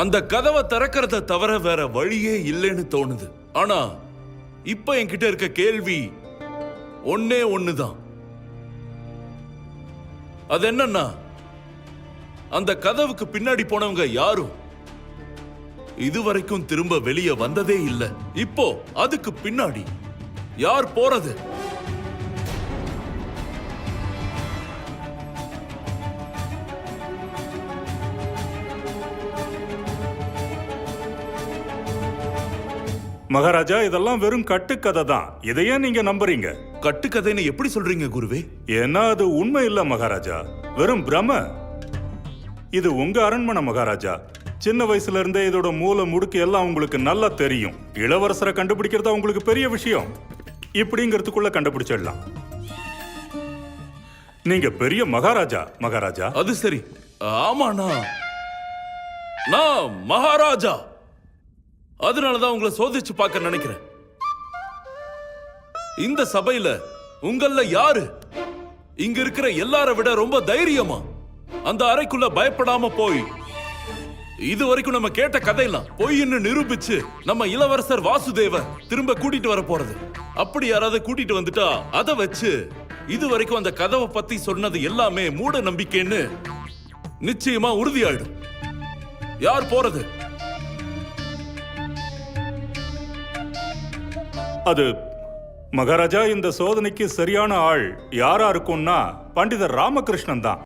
அந்த கதவை திறக்கிறத தவிர வேற வழியே இல்லைன்னு தோணுது. ஆனா இப்ப என்கிட்ட இருக்க கேள்வி ஒன்னே ஒண்ணுதான். அது என்னன்னா அந்த கதவுக்கு பின்னாடி போனவங்க யாரும் இதுவரைக்கும் திரும்ப வெளியே வந்ததே இல்லை. இப்போ அதுக்கு பின்னாடி யார் போறது? மகாராஜா இதெல்லாம் வெறும் கட்டுக்கதை தான். இதையே நீங்க நம்புறீங்க. கட்டுக்கதைன்னு எப்படி சொல்றீங்க குருவே? ஏன்னா அது உண்மை இல்ல மகாராஜா. வெறும் பிரம. இது உங்க அரண்மனை மகாராஜா. சின்ன வயசுல இருந்தே இதோட மூல முடுக்கு எல்லாம் உங்களுக்கு நல்லா தெரியும். இளவரசரை கண்டுபிடிக்கிறது உங்களுக்கு பெரிய விஷயம். இப்படிங்கிறதுக்குள்ள கண்டுபிடிச்சிடலாம். நீங்க பெரிய மகாராஜா மகாராஜா. அது சரி. ஆமாண்ணா. நான் மகாராஜா. அதனாலதான் உங்களை சோதிச்சு பார்க்க நினைக்கிறேன். இந்த சபையில உங்கள யாரு? இங்க இருக்கிற எல்லார விட ரொம்ப தைரியமா? அந்த அறைக்குள்ள பயப்படாம போய். இது வரைக்கும் நம்ம கேட்ட கதையெல்லாம் பொய்ன்னு நிரூபிச்சு நம்ம இளவரசர் வாசுதேவ திரும்ப கூட்டிட்டு வர போறது. அப்படி யாராவது கூட்டிட்டு வந்துட்டா அதை வச்சு இது வரைக்கும் அந்த கதவை பத்தி சொன்னது எல்லாமே மூட நம்பிக்கைன்னு நிச்சயமா உறுதியாயிடும். யார் போறது? அது மகாராஜா இந்த சோதனைக்கு சரியான ஆள் யாரா இருக்கும்னா பண்டிதர் ராமகிருஷ்ணன் தான்